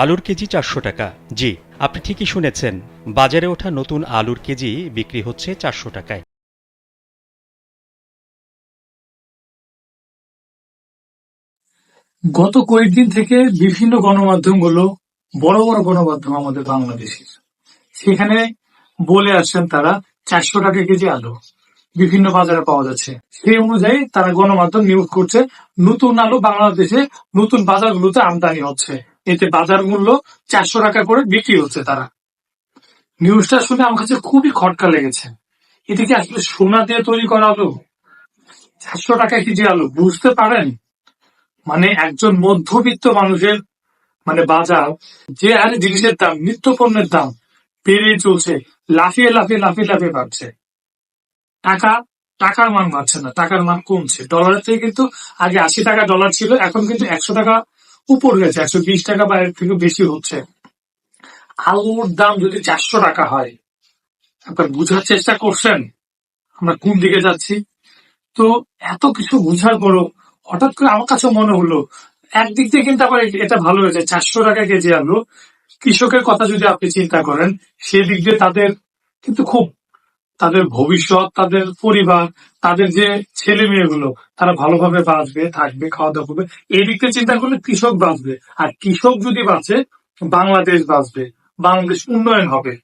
আলুর কেজি চারশো টাকা। জি, আপনি ঠিকই শুনেছেন। বাজারে ওঠা নতুন আলুর কেজি বিক্রি হচ্ছে চারশো টাকায়। গত কয়েকদিন থেকে বিভিন্ন গণমাধ্যমগুলো বড় বড় গণমাধ্যম আমাদের বাংলাদেশের। সেখানে বলে আসছেন তারা চারশো টাকা কেজি আলু। বিভিন্ন বাজারে পাওয়া যাচ্ছে। সেই অনুযায়ী তারা গণমাধ্যম নিয়োগ করছে। নতুন আলু বাংলাদেশে নতুন বাজারগুলোতে আমদানি হচ্ছে। এতে বাজার মূল্য চারশো টাকা করে বিক্রি হচ্ছে তারা। নিউজটা শুনে আমার কাছে খুবই খটকা লেগেছে। এটা কি আসলে সোনা দিয়ে তৈরি করা আলু? চারশো টাকা কেজি আলু, বুঝতে পারেন? মানে একজন মধ্যবিত্ত মানুষের মানে বাজার, যে হারে জিনিসের দাম নিত্য পণ্যের দাম বেড়ে চলছে, লাফিয়ে লাফিয়ে লাফিয়ে লাফিয়ে বাড়ছে। টাকা, টাকার মান বাড়ছে না, টাকার মান কমছে। ডলারের থেকে কিন্তু আগে আশি টাকা ডলার ছিল, এখন কিন্তু একশো টাকা উপর হয়েছে, একশো বিশ টাকা বা এর থেকে বেশি হচ্ছে। আলুর দাম যদি চারশো টাকা হয়, একবার বুঝার চেষ্টা করছেন? আমরা কোন দিকে যাচ্ছি? তো এত কিছু বুঝার পরও হঠাৎ করে আমার কাছে মনে হলো, একদিক থেকে কিন্তু আবার এটা ভালো হয়েছে, চারশো টাকা কেজি আলু। কৃষকের কথা যদি আপনি চিন্তা করেন, সেদিক দিয়ে তাদের কিন্তু খুব তাদের ভবিষ্যৎ, তাদের পরিবার, তাদের যে ছেলে মেয়েগুলো তারা ভালোভাবে বাঁচবে, থাকবে খাওয়া দাওয়া করবে। এই দিক থেকে চিন্তা করলে কৃষক বাঁচবে। আর কৃষক যদি বাঁচে, বাংলাদেশ বাঁচবে, বাংলাদেশ উন্নয়ন হবে।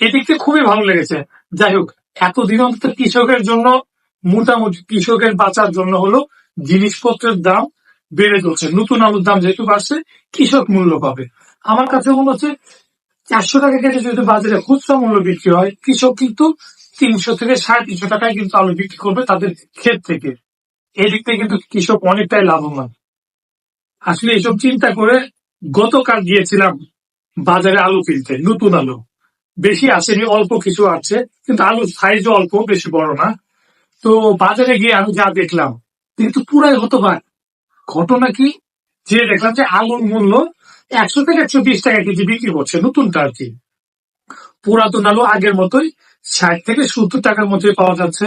এদিক থেকে খুবই ভালো লেগেছে। যাই হোক, এতদিন অন্তত কৃষকের জন্য, মোটামুটি কৃষকের বাঁচার জন্য হলো জিনিসপত্রের দাম বেড়ে চলছে। নতুন আলুর দাম যেহেতু বাড়ছে, কৃষক মূল্য পাবে। আমার কাছে মনে হচ্ছে, চারশো টাকা কেজি যদি বাজারে খুচরা মূল্য বিক্রি হয়, কৃষক কিন্তু তিনশো থেকে সাড়ে তিনশো টাকায় কিন্তু আলু বিক্রি করবে তাদের ক্ষেত থেকে। এদিক থেকে কিন্তু কৃষক অনেকটাই লাভবান। আসলে এসব চিন্তা করে গতকাল গিয়েছিলাম বাজারে আলু কিনতে, নতুন আলু। বেশি আসেনি, অল্প কিছু আছে, কিন্তু আলুর সাইজও অল্প, বেশি বড় না। তো বাজারে গিয়ে আমি যা দেখলাম, কিন্তু পুরাই হতবাক ঘটনা কি? যে দেখলাম যে আলুর মূল্য একশো থেকে একশো বিশ টাকা কেজি বিক্রি করছে নতুনটা আর কি। পুরাতন আলু আগের মতোই ষাট থেকে সত্তর টাকার মধ্যে পাওয়া যাচ্ছে।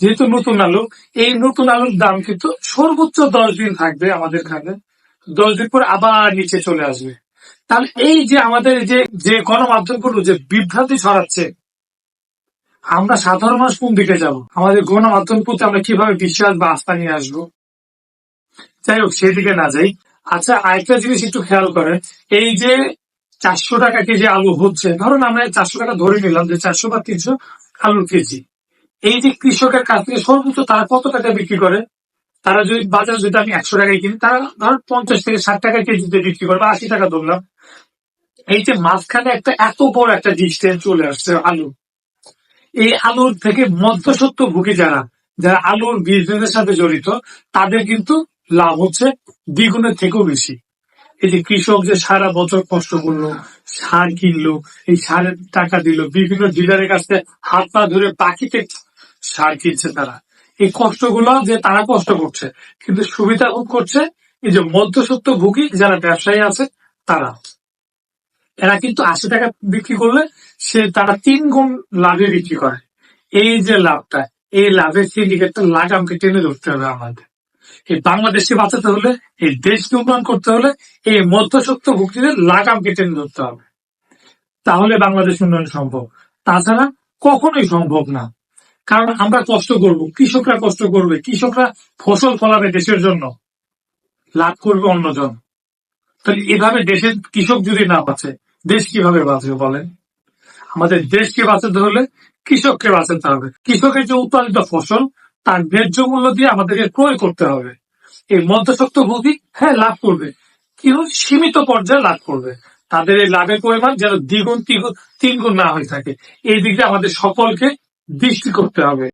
যেহেতু নতুন আলু এই নতুন আলুর দাম কিন্তু সর্বোচ্চ দশ দিন থাকবে আমাদের খানে দশ দিন পর আবার নিচে চলে আসবে। তাহলে এই যে আমাদের যে যে গণমাধ্যমগুলো যে বিভ্রান্তি ছড়াচ্ছে, আমরা সাধারণ মানুষ কোন দিকে যাব? আমাদের গণমাধ্যম প্রতি আমরা কীভাবে বিশ্বাস বা আস্থা নিয়ে আসব? যাই হোক, সেদিকে না যাই। আচ্ছা আরেকটা জিনিস একটু খেয়াল করেন। এই যে চারশো টাকা কেজি আলু হচ্ছে। ধরুন আমরা চারশো টাকা ধরে নিলাম যে চারশো বা তিনশো আলুর কেজি। এই যে কৃষকের কাছ থেকে সর্বোচ্চ তারা কত টাকা বিক্রি করে? তারা যদি বাজার যদি আমি একশো টাকায় কিনি, তারা ধর পঞ্চাশ থেকে ষাট টাকা কেজিতে বিক্রি করে বা আশি টাকা ধরলাম। এই যে মাঝখানে একটা এত বড় একটা ডিস্টেন্স চলে আসছে আলু। এই আলুর থেকে মধ্যসত্ত্ব ভুগি যারা যারা আলুর বিজনেসের সাথে জড়িত, তাদের কিন্তু লাভ হচ্ছে দ্বিগুণের থেকেও বেশি। এই যে কৃষক যে সারা বছর কষ্ট করল, সার কিনলো, এই সারের টাকা দিল, বিভিন্ন ডিলারের কাছে হাত পা ধরে বাকিতে সার কিনছে তারা। এই কষ্টগুলো যে তারা কষ্ট করছে, কিন্তু সুবিধা ভোগ করছে এই যে মধ্যসত্ত্ব ভুগি যারা ব্যবসায়ী আছে, তারা। এরা কিন্তু আশি টাকা বিক্রি করলে সে তারা তিন গুণ লাভে বিক্রি করে। এই যে লাভটা, এই লাভের সিন্ডিকেটটা লাগামকে টেনে ধরতে হবে আমাদের। এই বাংলাদেশকে বাঁচাতে হলে, এই দেশকে উন্নয়ন করতে হলে এই মধ্যসত্ত্ব ভুক্তিদের লাগামকে টেনে ধরতে হবে। তাহলে বাংলাদেশ উন্নয়ন সম্ভব। তাছাড়া কখনোই সম্ভব না। কারণ আমরা কষ্ট করব, কৃষকরা কষ্ট করবে, কৃষকরা ফসল ফলাবে দেশের জন্য, লাভ করবে অন্যজন। তাহলে এভাবে দেশের কৃষক যদি না বাঁচে, দেশ কীভাবে বাঁচবে বলেন? আমাদের দেশকে বাঁচাতে হলে কৃষককে বাঁচাতে হবে। কৃষকের যে উৎপাদিত ফসল তার ন্যায্য মূল্য দিয়ে আমাদেরকে ক্রয় করতে হবে। এই মধ্যশক্ত ভোগী হ্যাঁ লাভ করবে। কিন্তু সীমিত পর্যায়ে লাভ করবে। তাদের এই লাভের পরিমাণ যেন দ্বিগুণ, তিনগুণ তিনগুণ না হয়ে থাকে। এই দিকে আমাদের সকলকে দৃষ্টি করতে হবে।